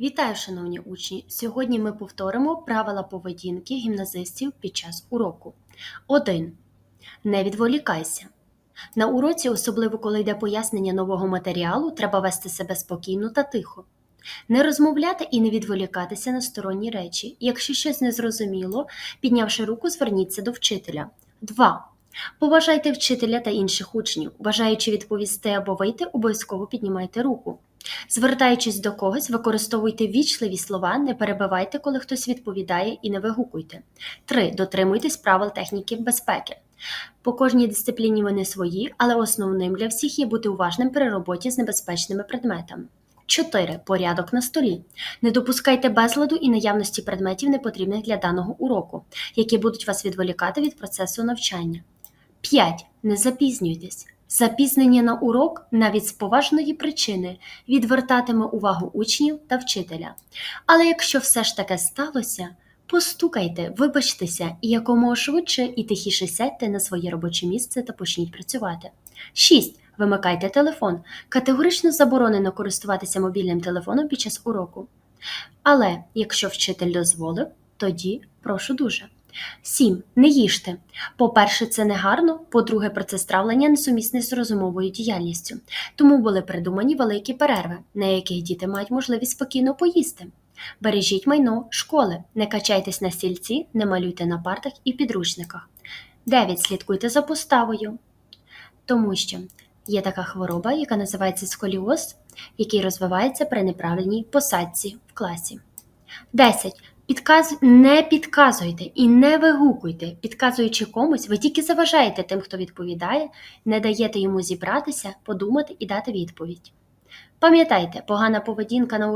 Вітаю, шановні учні! Сьогодні ми повторимо правила поведінки гімназистів під час уроку. 1. Не відволікайся. На уроці, особливо коли йде пояснення нового матеріалу, треба вести себе спокійно та тихо. Не розмовляти і не відволікатися на сторонні речі. Якщо щось не зрозуміло, піднявши руку, зверніться до вчителя. 2. Поважайте вчителя та інших учнів. Бажаючи відповісти або вийти, обов'язково піднімайте руку. Звертаючись до когось, використовуйте вічливі слова, не перебивайте, коли хтось відповідає, і не вигукуйте. 3. Дотримуйтесь правил техніки безпеки. По кожній дисципліні вони свої, але основним для всіх є бути уважним при роботі з небезпечними предметами. 4. Порядок на столі. Не допускайте безладу і наявності предметів, непотрібних для даного уроку, які будуть вас відволікати від процесу навчання. 5. Не запізнюйтесь. Запізнення на урок навіть з поважної причини відвертатиме увагу учнів та вчителя. Але якщо все ж таке сталося, постукайте, вибачтеся і якомога швидше і тихіше сядьте на своє робоче місце та почніть працювати. 6. Вимикайте телефон. Категорично заборонено користуватися мобільним телефоном під час уроку. Але якщо вчитель дозволив, тоді прошу дуже. 7. Не їжте. По-перше, це не гарно. По-друге, процес травлення несумісний з розумовою діяльністю. Тому були придумані великі перерви, на яких діти мають можливість спокійно поїсти. Бережіть майно школи, не качайтесь на стільці, не малюйте на партах і підручниках. 9. Слідкуйте за поставою. Тому що є така хвороба, яка називається сколіоз, який розвивається при неправильній посадці в класі. 10. Підказ... Не підказуйте і не вигукуйте. Підказуючи комусь, ви тільки заважаєте тим, хто відповідає, не даєте йому зібратися, подумати і дати відповідь. Пам'ятайте, погана поведінка на уроці